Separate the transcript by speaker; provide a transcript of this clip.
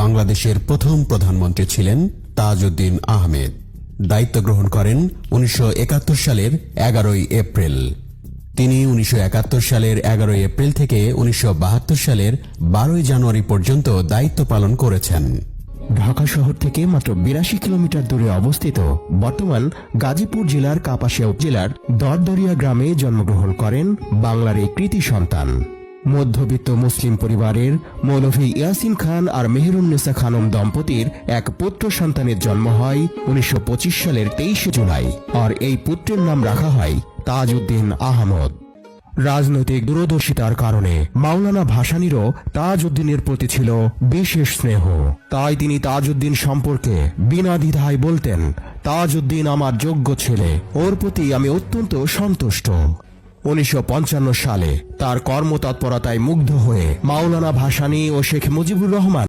Speaker 1: বাংলাদেশের প্রথম প্রধানমন্ত্রী ছিলেন তাজউদ্দিন আহমেদ। দায়িত্ব গ্রহণ করেন উনিশশো একাত্তর সালের এগারোই এপ্রিল। তিনি উনিশশো একাত্তর সালের এগারোই এপ্রিল থেকে উনিশশো বাহাত্তর সালের বারোই জানুয়ারি পর্যন্ত দায়িত্ব পালন করেছেন।
Speaker 2: ঢাকা শহর থেকে মাত্র বিরাশি কিলোমিটার দূরে অবস্থিত বর্তমান গাজীপুর জেলার কাপাসিয়া উপজেলার দরদরিয়া গ্রামে জন্মগ্রহণ করেন বাংলার এই কৃতি সন্তান। মধ্যবিত্ত মুসলিম পরিবারের মৌলভী ইয়াসিন খান আর মেহেরুন্নেসা খানম দম্পতির এক পুত্র সন্তানের জন্ম হয় উনিশশো পঁচিশ সালের তেইশে জুলাই। আর এই পুত্রের নাম রাখা হয় তাজউদ্দিন আহমদ। রাজনৈতিক দূরদর্শিতার কারণে মাওলানা ভাসানীরও তাজউদ্দিনের প্রতি ছিল বিশেষ স্নেহ। তাই তিনি তাজউদ্দিন সম্পর্কে বিনা দ্বিধায় বলতেন, তাজউদ্দিন আমার যোগ্য ছেলে, ওর প্রতি আমি অত্যন্ত সন্তুষ্ট। উনিশশো পঞ্চান্ন সালে তার কর্মতৎপরতায় মুগ্ধ হয়ে মাওলানা ভাসানী ও শেখ মুজিবুর রহমান